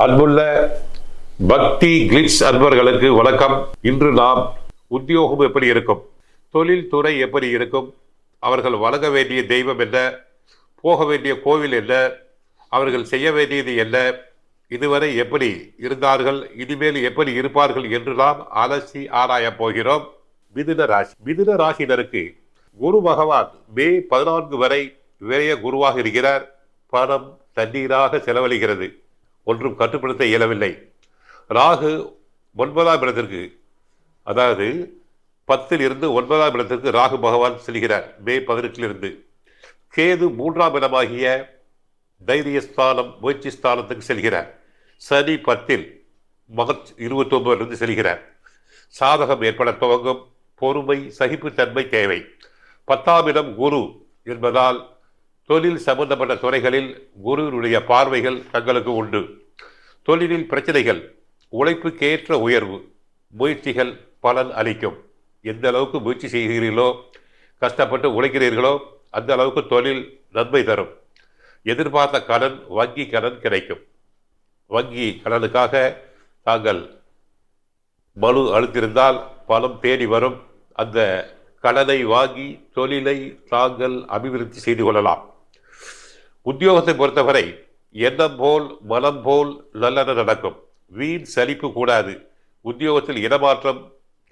அன்புள்ள பக்தி கிளிட்ஸ் அன்பர்களுக்கு வணக்கம். இன்று நாம் உத்தியோகம் எப்படி இருக்கும்? தொழில் துறை எப்படி இருக்கும்? அவர்கள் வழங்க வேண்டிய தெய்வம் என்ன? போக வேண்டிய கோவில் என்ன? அவர்கள் செய்ய வேண்டியது என்ன? இதுவரை எப்படி இருந்தார்கள்? இனிமேல் எப்படி இருப்பார்கள் என்று நாம் அலசி ஆராயப் போகிறோம். மிதுன ராசி மிதுன ராசினருக்கு குரு பகவான் மே பதினான்கு வரை விரைய குருவாக இருக்கிறார். பணம் தண்ணீராக செலவழிகிறது. ஒன்றும் கட்டுப்படுத்த இயலவில்லை. ராகு ஒன்பதாம் இடத்திற்கு அதாவது பத்தில் இருந்து ஒன்பதாம் இடத்திற்கு ராகு பகவான் செல்கிறார். மே பதினெட்டிலிருந்து. கேது மூன்றாம் இடமாகிய தைரியஸ்தானம் முயற்சி ஸ்தானத்துக்கு செல்கிறார். சனி பத்தில் மகத் இருபத்தி ஒன்பதிலிருந்து செல்கிறார். சாதகம் ஏற்பட துவங்கும். பொறுமை சகிப்புத்தன்மை தேவை. பத்தாம் இடம் குரு என்பதால் தொழில் சம்பந்தப்பட்ட துறைகளில் குருவினுடைய பார்வைகள் தங்களுக்கு உண்டு. தொழிலில் பிரச்சனைகள் உழைப்புக்கேற்ற உயர்வு முயற்சிகள் பலன் அளிக்கும். எந்த அளவுக்கு முயற்சி செய்கிறீர்களோ கஷ்டப்பட்டு உழைக்கிறீர்களோ அந்த அளவுக்கு தொழில் நன்மை தரும். எதிர்பார்த்த கடன் வங்கி கடன் கிடைக்கும். வங்கி கடனுக்காக தாங்கள் மனு அழுத்திருந்தால் பணம் தேடி வரும். அந்த கடனை வாங்கி தொழிலை தாங்கள் அபிவிருத்தி செய்து கொள்ளலாம். உத்தியோகத்தை பொறுத்தவரை எண்ணம் போல் மனம் போல் நல்லன நடக்கும். வீண் சலிப்பு கூடாது. உத்தியோகத்தில் இடமாற்றம்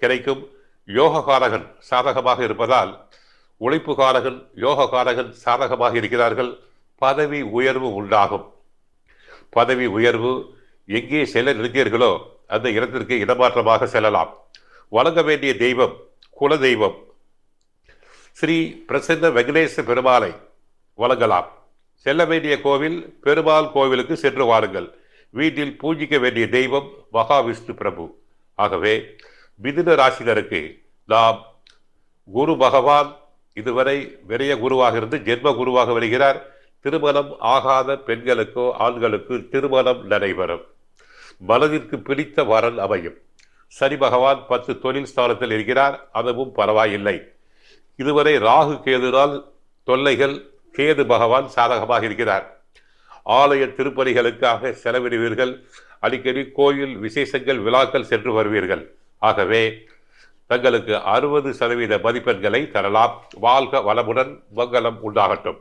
கிடைக்கும். யோககாரகன் சாதகமாக இருப்பதால் உழைப்புகாரகன் யோககாரகன் சாதகமாக இருக்கிறார்கள். பதவி உயர்வு உண்டாகும். பதவி உயர்வு எங்கே செல்ல நிறுத்தியர்களோ அந்த இடத்திற்கு இடமாற்றமாக செல்லலாம். வழங்க வேண்டிய தெய்வம் குல தெய்வம் ஸ்ரீ பிரசன்ன வெங்கடேச பெருமாளை வழங்கலாம் செல்ல வேண்டிய கோவில் பெருமாள் கோவிலுக்கு சென்று வாருங்கள். வீட்டில் பூஜிக்க வேண்டிய தெய்வம் மகாவிஷ்ணு பிரபு. ஆகவே மிதுன ராசினருக்கு நாம் குரு பகவான் இதுவரை விரைய குருவாக இருந்து ஜென்ம குருவாக வருகிறார். திருமணம் ஆகாத பெண்களுக்கோ ஆண்களுக்கு திருமணம் நடைபெறும். மனதிற்கு பிடித்த வரன் அமையும். சனி பகவான் பத்து தொழில் ஸ்தானத்தில் இருக்கிறார். அதுவும் பரவாயில்லை. இதுவரை ராகு கேதுனால் தொல்லைகள் கேது பகவான் சாதகமாக இருக்கிறார். ஆலய திருப்பலிகளுக்காக செலவிடுவீர்கள். அடிக்கடி கோயில் விசேஷங்கள் விழாக்கள் சென்று வருவீர்கள். ஆகவே தங்களுக்கு அறுபது சதவீத மதிப்பெண்களை தரலாம். வாழ்க வளமுடன் மங்களம் உண்டாகட்டும்.